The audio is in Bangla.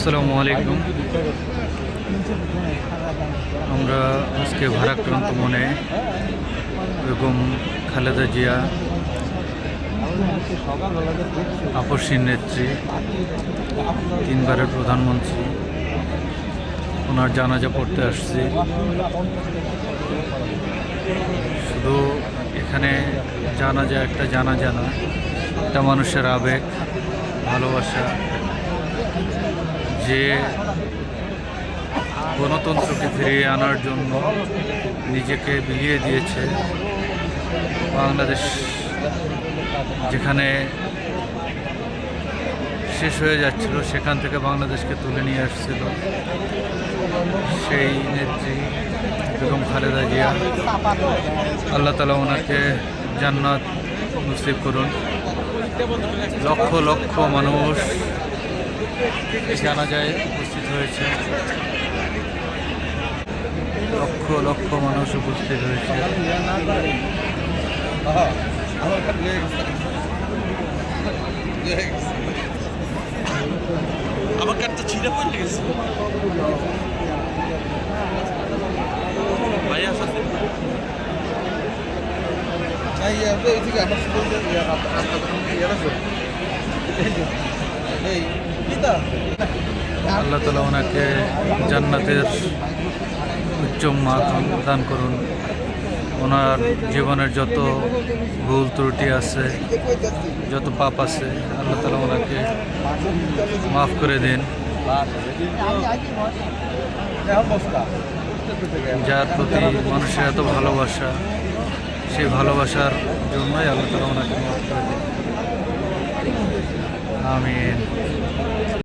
আসসালামু আলাইকুম। আমরা আজকে ভারাক্রান্ত মনে বেগম খালেদা জিয়া আপসীর নেত্রী, তিনবারের প্রধানমন্ত্রী, ওনার জানাজা পড়তে আসছি। শুধু এখানে জানাজা একটা জানাজা না, একটা মানুষের আবেগ, ভালোবাসা যে গণতন্ত্রকে ফিরিয়ে আনার জন্য নিজেকে বিলিয়ে দিয়েছে বাংলাদেশ, যেখানে শেষ হয়ে যাচ্ছিল, সেখান থেকে বাংলাদেশকে তুলে নিয়ে আসছিল সেই নেত্রী বেগম খালেদা জিয়া। আল্লাহ তালা ওনাকে জান্নাত নসিব করুন। লক্ষ লক্ষ মানুষ জানাজায় উপস্থিত হয়েছে। লক্ষ লক্ষ মানুষ উপস্থিত হয়েছে। আমার কার্ডটা ছিঁড়ে পড়ে গেছে। ভাই আসলে আমার এই আল্লাহ তালা ওনাকে জান্নাতের উচ্চ মাত দান করুন। ওনার জীবনের যত ভুল ত্রুটি আছে, যত পাপ আছে, আল্লাহ তালা ওনাকে মাফ করে দিন। যার প্রতি মানুষের এত ভালোবাসা, সেই ভালোবাসার জন্যই আল্লাহ তালা ওনাকে মাফ করে দিন। ആമേൻ